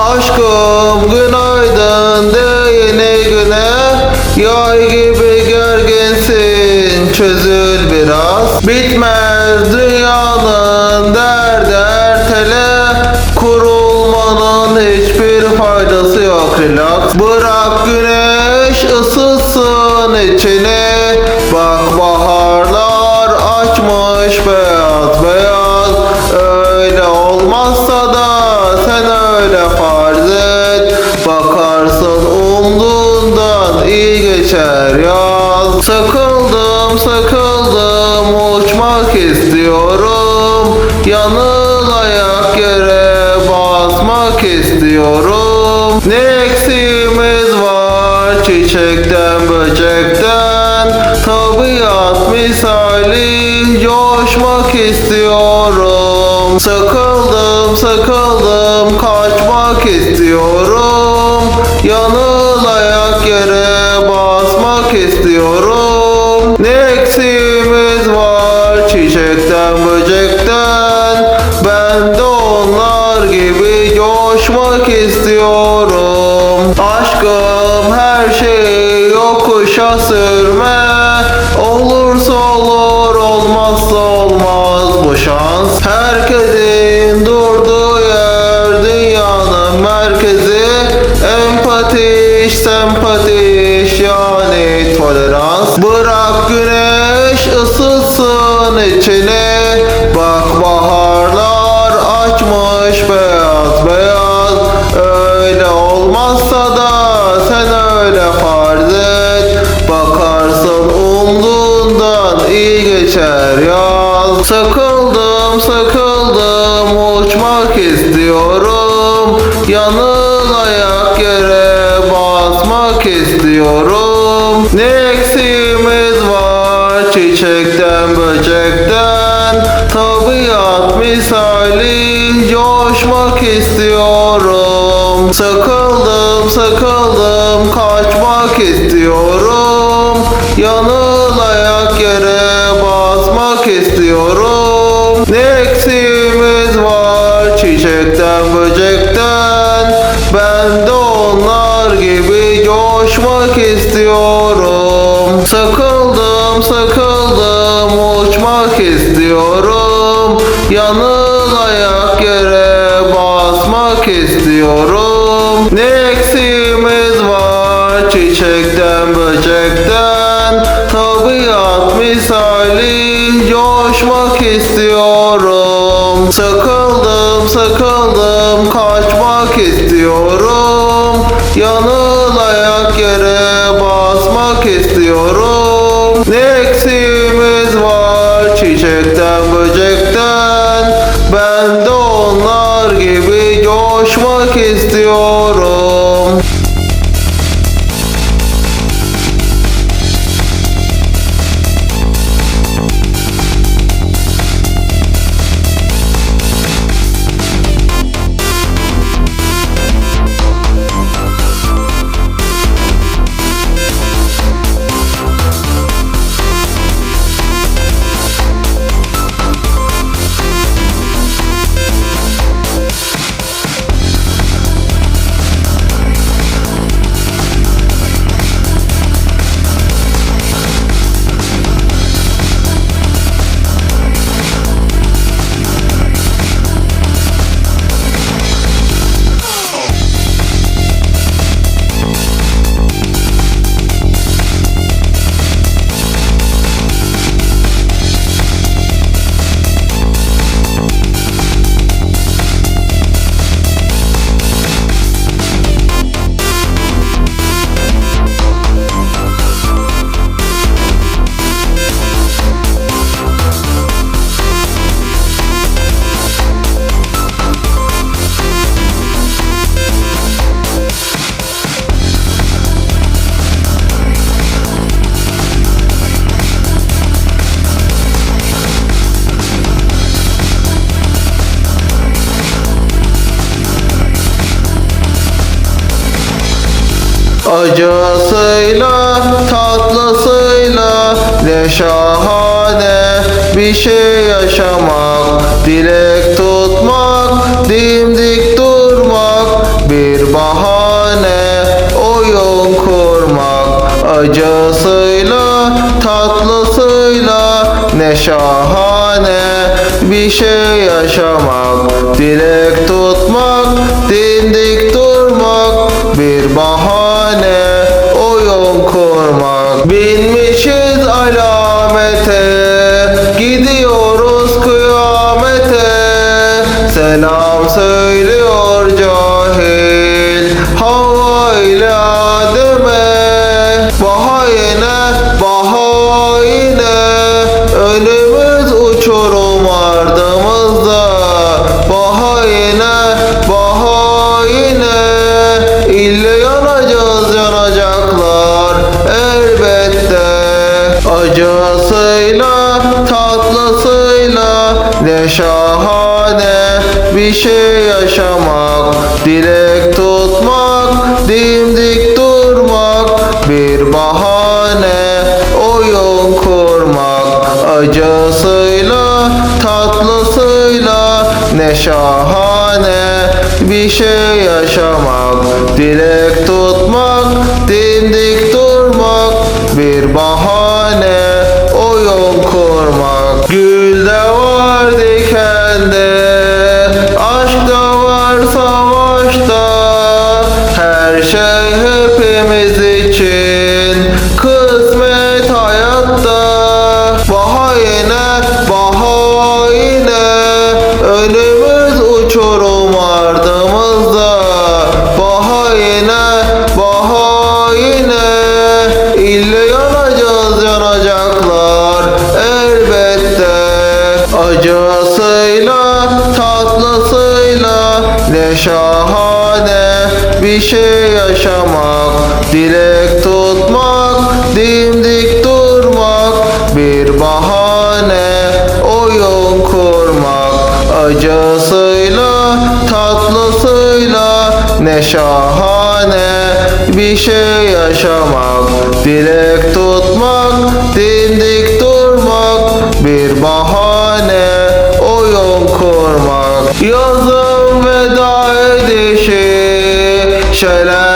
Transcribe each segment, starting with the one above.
Aşkım günaydın de yeni güne Yay gibi gerginsin çözül biraz. Bitmez dünyanın derdi ertele Kurulmanın hiçbir faydası yok relax. Bırak güneş geçer yaz Sıkıldım sıkıldım uçmak istiyorum. Yanıl ayak yere basmak istiyorum. Ne eksiğimiz var çiçekten böcekten? Tabiat misali coşmak istiyorum. Sıkıldım sıkıldım kaçmak istiyorum. Yanıl ayak yere sürme. Olursa olur olmazsa olmaz. Bu şans Herkesin durduğu yer. Dünyanın merkezi. Empati, iş, sempati, iş, yani tolerans. Bırak güneş ısıtsın içini. Bak baharlar açmış beyaz beyaz. Öyle olmazsa da sen öyle geçer yaz Sıkıldım sıkıldım. Uçmak istiyorum. Yanıl ayak yere basmak istiyorum. Ne eksiğimiz var? Çiçekten böcekten. Tabiat misali. Coşmak istiyorum. Sıkıldım sıkıldım. Kaçmak istiyorum. Yanıl ayak yere basmak istiyorum. Ne eksiğimiz var? Çiçekten böcekten. Ben de onlar gibi coşmak istiyorum. Sıkıldım sıkıldım uçmak istiyorum. Yanıl ayak yere basmak istiyorum istiyorum Sıkıldım sıkıldım. Kaçmak istiyorum Acısıyla tatlısıyla ne şahane bir şey yaşamak. Dilek tutmak dimdik durmak bir bahane oyun kurmak. Acısıyla tatlısıyla ne şahane bir şey yaşamak. Dilek tutmak dimdik durmak bir bahane oyun kurmak. Binmişiz alamete gidiyoruz kıyamete. Selam söylüyor ne şahane bir şey yaşamak Dilek tutmak dimdik durmak bir bahane oyun kurmak. Gül ne şahane bir şey yaşamak Dilek tutmak dimdik durmak bir bahane oyun kurmak. Yazın veda edişi Şelenlerle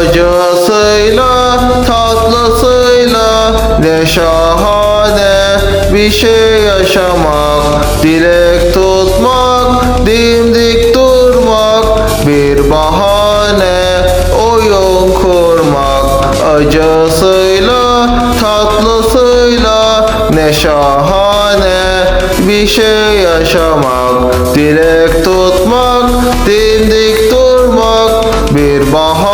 Acısıyla tatlısıyla Ne şahane bir şey yaşamak. Dilek tutmak dimdik durmak Bir bahane oyun kurmak. Acısıyla tatlısıyla ne şahane bir şey yaşamak. Dilek tutmak dimdik durmak bir bahane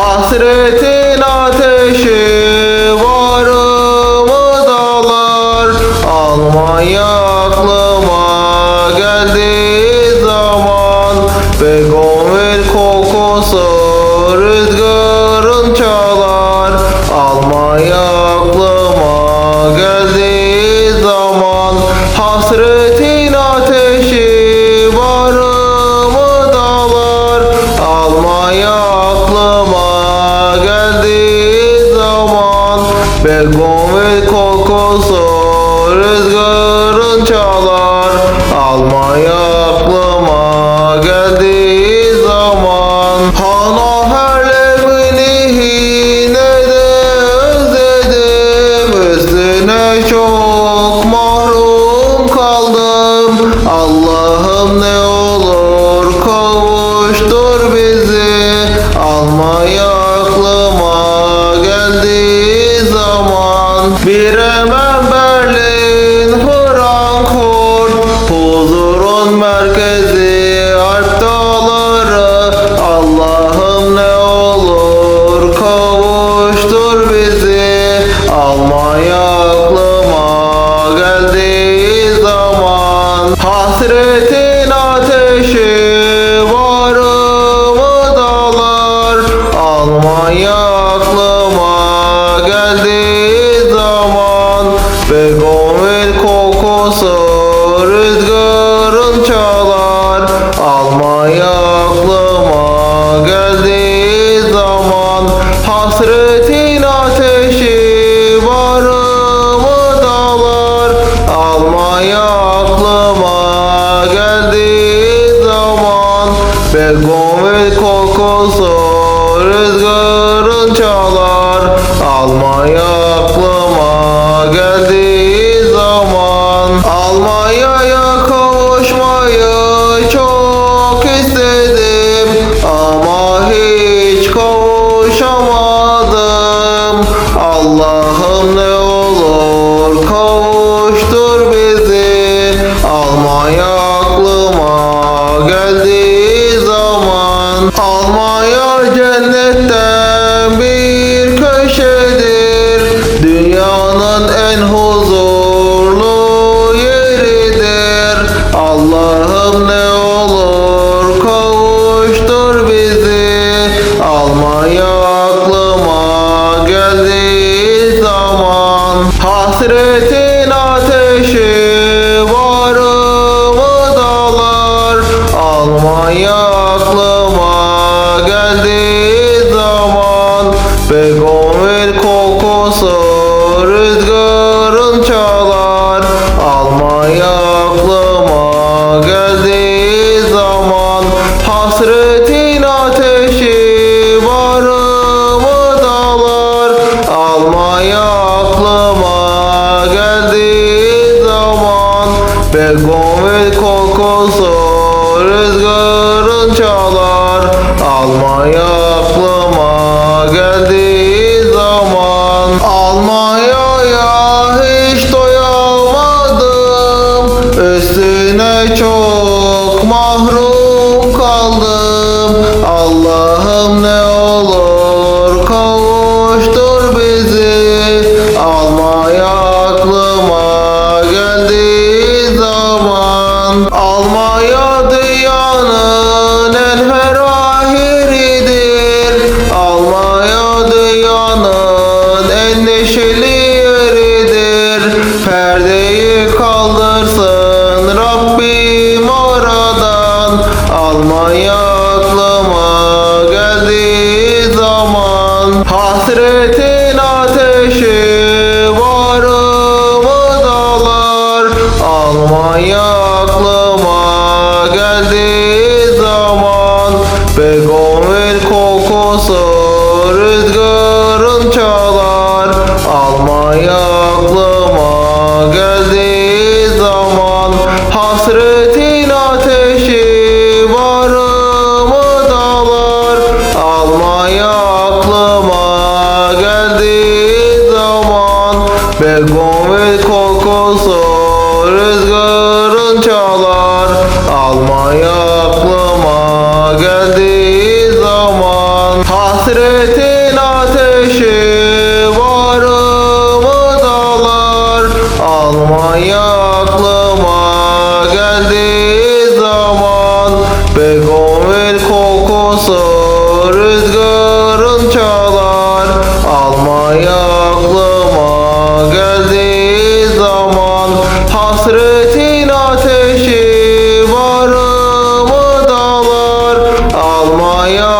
Hasretim Ayaklıma geldiği zaman Hasretin ateşi Gomez kokusu rüzgarın çalar. Almanya aklıma geldi. olmuyor Oh my God.